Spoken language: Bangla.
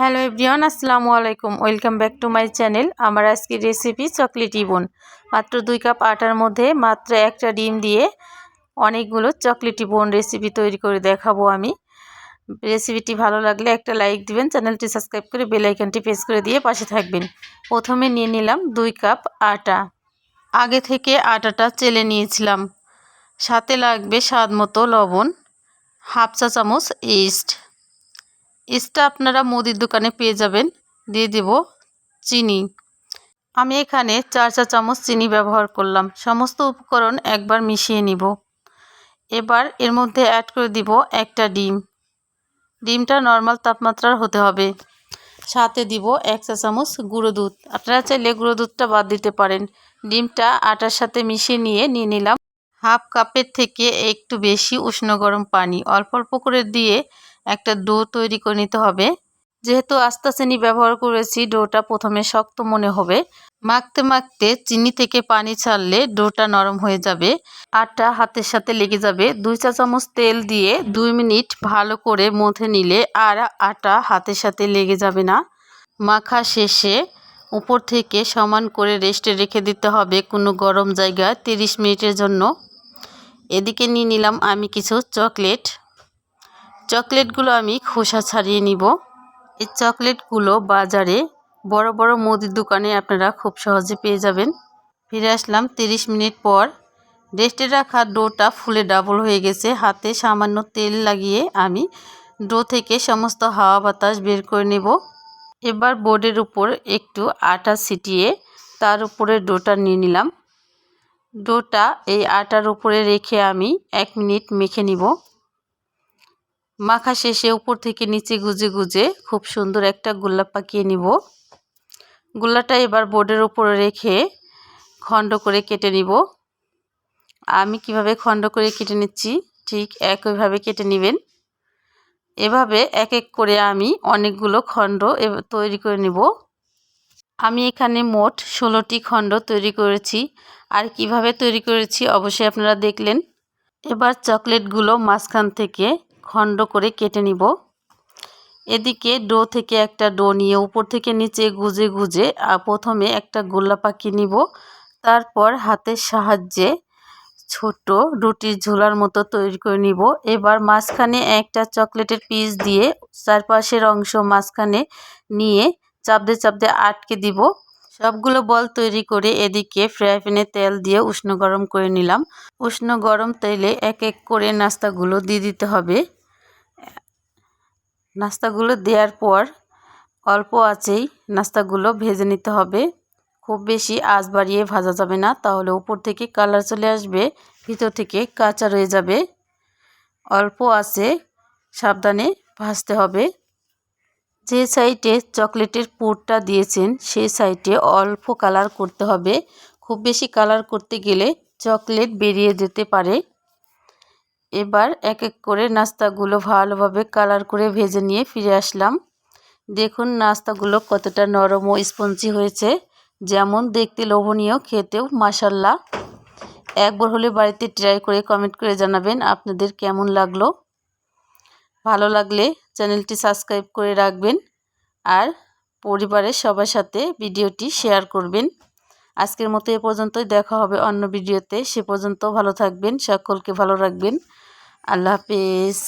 হ্যালো এভরিওয়ান, আসসালামু আলাইকুম। Welcome back to my channel. আমার আজকের রেসিপি চকলেটি বোন। মাত্র দুই কাপ আটার মধ্যে মাত্র একটা ডিম দিয়ে অনেকগুলো চকলেটি বোন রেসিপি তৈরি করে দেখাবো আমি। রেসিপিটি ভালো লাগলে একটা লাইক দিবেন, চ্যানেলটি সাবস্ক্রাইব করে বেল আইকনটি প্রেস করে দিয়ে পাশে থাকবেন। প্রথমে নিয়ে নিলাম দুই কাপ আটা। আগে থেকে আটাটা চেলে নিয়েছিলাম। সাথে লাগবে স্বাদ মতো লবণ, হাফ চা চামচ ইস্ট। ইস্টটা আপনারা মুদির দোকানে পেয়ে যাবেন। দিয়ে দেব চিনি। আমি এখানে চার চা চামচ চিনি ব্যবহার করলাম। সমস্ত উপকরণ একবার মিশিয়ে নিব। এবার এর মধ্যে অ্যাড করে দিব একটা ডিম। ডিমটা নর্মাল তাপমাত্রার হতে হবে। সাথে দিব এক চা চামচ গুঁড়ো দুধ। আপনারা চাইলে গুঁড়ো দুধটা বাদ দিতে পারেন। ডিমটা আটার সাথে মিশিয়ে নিয়ে নিয়ে নিলাম। হাফ কাপের থেকে একটু বেশি উষ্ণ গরম পানি। অল্প অল্প করে দিয়ে একটা ডো তৈরি করে নিতে হবে। যেহেতু আস্তা চিনি ব্যবহার করেছি, ডোটা প্রথমে শক্ত মনে হবে। মাখতে মাখতে চিনি থেকে পানি ছাড়লে ডোটা নরম হয়ে যাবে। আটা হাতের সাথে লেগে যাবে। দুই চা চামচ তেল দিয়ে দুই মিনিট ভালো করে মথে নিলে আর আটা হাতের সাথে লেগে যাবে না। মাখা শেষে উপর থেকে সমান করে রেস্টে রেখে দিতে হবে কোনো গরম জায়গায় তিরিশ মিনিটের জন্য। এদিকে নিয়ে নিলাম আমি কিছু চকলেট। চকলেটগুলো আমি খোসা ছাড়িয়ে নিব। এই চকলেটগুলো বাজারে বড় বড় মুদির দোকানে আপনারা খুব সহজে পেয়ে যাবেন। ফিরে আসলাম তিরিশ মিনিট পর। রেস্টে রাখা ডোটা ফুলে ডাবল হয়ে গেছে। হাতে সামান্য তেল লাগিয়ে আমি ডো থেকে সমস্ত হাওয়া বাতাস বের করে নেব। এবার বোর্ডের উপর একটু আটা ছিটিয়ে তার উপরে ডোটা নিয়ে নিলাম। ডোটা এই আটার উপরে রেখে আমি এক মিনিট মেখে নিব। মাখা শেষে উপর থেকে নিচে গুজে গুজে খুব সুন্দর একটা গোল্লা পাকিয়ে নিব। গোল্লাটা এবার বোর্ডের উপরে রেখে খণ্ড করে কেটে নিব। আমি কীভাবে খণ্ড করে কেটে নিচ্ছি, ঠিক একইভাবে কেটে নেবেন। এভাবে এক এক করে আমি অনেকগুলো খণ্ড তৈরি করে নিব। আমি এখানে মোট ষোলোটি খণ্ড তৈরি করেছি। আর কীভাবে তৈরি করেছি অবশ্যই আপনারা দেখলেন। এবার চকলেটগুলো মাঝখান থেকে খণ্ড করে কেটে নিব। এদিকে ডো থেকে একটা ডো নিয়ে উপর থেকে নিচে গুজে গুজে প্রথমে একটা গোল্লা পাখি নিব। তারপর হাতের সাহায্যে ছোট রুটির ঝোলার মতো তৈরি করে নিব। এবার মাঝখানে একটা চকলেটের পিস দিয়ে চারপাশের অংশ মাঝখানে নিয়ে চাপদে চাপদে আটকে দিব। সবগুলো বল তৈরি করে এদিকে ফ্রাই তেল দিয়ে উষ্ণ গরম করে নিলাম। উষ্ণ গরম তেলে এক এক করে নাস্তাগুলো দিয়ে দিতে হবে। নাস্তাগুলো দেওয়ার পর অল্প আঁচেই নাস্তাগুলো ভেজে নিতে হবে। খুব বেশি আঁচ বাড়িয়ে ভাজা যাবে না, তাহলে উপর থেকে কালার চলে আসবে, ভিতর থেকে কাঁচা রয়ে যাবে। অল্প আছে সাবধানে ভাজতে হবে। যে সাইডে চকলেটের পুরটা দিয়েছেন সেই সাইডে অল্প কালার করতে হবে। খুব বেশি কালার করতে গেলে চকলেট বেরিয়ে যেতে পারে। এবার এক এক করে নাস্তাগুলো ভালোভাবে কালার করে ভেজে নিয়ে ফিরে আসলাম। দেখুন নাস্তাগুলো কতটা নরম ও স্পঞ্জি হয়েছে, যেমন দেখতে লোভনীয়, খেতেও মাসাল্লা একবার হলে বাড়িতে ট্রাই করে কমেন্ট করে জানাবেন আপনাদের কেমন লাগল। ভালো লাগলে চ্যানেলটি সাবস্ক্রাইব করে রাখবেন আর পরিবারের সবার সাথে ভিডিওটি শেয়ার করবেন। আজকের মতো এ পর্যন্তই। দেখা হবে অন্য ভিডিওতে। সে পর্যন্ত ভালো থাকবেন, সকলকে ভালো রাখবেন। আল্লাহ হাফিজ।